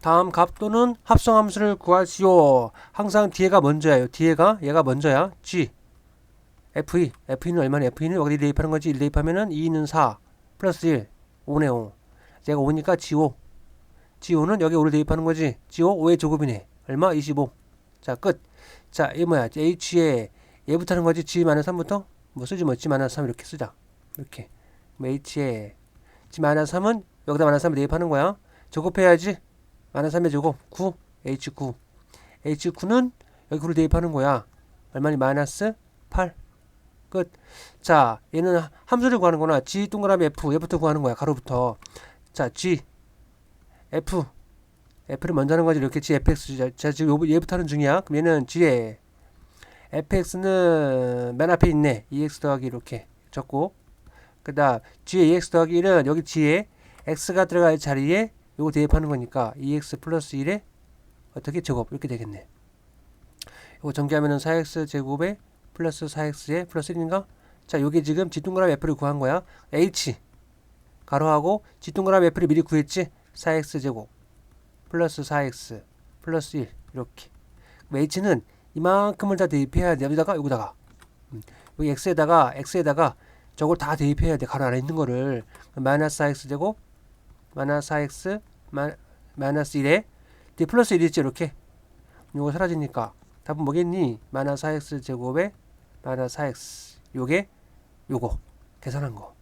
다음 값 또는 합성함수를 구하시오. 항상 뒤에가 먼저예요. 뒤에가 얘가 먼저야. G F2 F2는 얼마나 F2는 여기 대입하는 거지 1 대입하면은 2는 4 플러스 1 5네 5 얘가 5니까 G5 G5는 여기 5를 대입하는 거지 G5 5의 제곱이네 얼마 25 자 끝. 자, 이 뭐야? H에 얘부터 하는 거지. G 마이너스 3부터 뭐 쓰지 뭐 G 마이너스 3 이렇게 쓰자. 이렇게. 그럼 H에 G 마이너스 3은 여기다 마이너스 3을 대입하는 거야. 제곱해야지. 마이너스 3의 제곱 9 H9 H9는 여기 9를 대입하는 거야. 얼마니 마이너스 8 끝. 자, 얘는 함수를 구하는 거나 G 동그라미 F 얘부터 구하는 거야. 가로부터. 자, G F F를 먼저 하는 거지 이렇게 G FX 자, 자 지금 요- 얘부터 하는 중이야 그럼 얘는 G에 FX는 맨 앞에 있네 EX 더하기 이렇게 적고 그 다음 G에 EX 더하기 1은 여기 G에 X가 들어갈 자리에 요거 대입하는 거니까 EX 플러스 1에 어떻게 제곱? 이렇게 되겠네. 요거 전개하면은 4X 제곱에 플러스 4X에 플러스 1인가? 자 요게 지금 동그라미 F를 구한 거야. H 가로하고 동그라미 F를 미리 구했지? 4X 제곱 플러스 4x 플러스 1 이렇게. 그럼 h는 이만큼을 다 대입해야 돼. 여기다가 여기다가. 음, 여기 x에다가 x에다가 저걸 다 대입해야 돼. 가로 안에 있는 거를. 마이너스 4x 제곱 마이너스 4x 마, 마이너스 1에 뒤에 플러스 1이 있지 이렇게 요거 사라지니까 답은 뭐겠니? 마이너스 4x 제곱에 마이너스 4x 요게 요거 계산한 거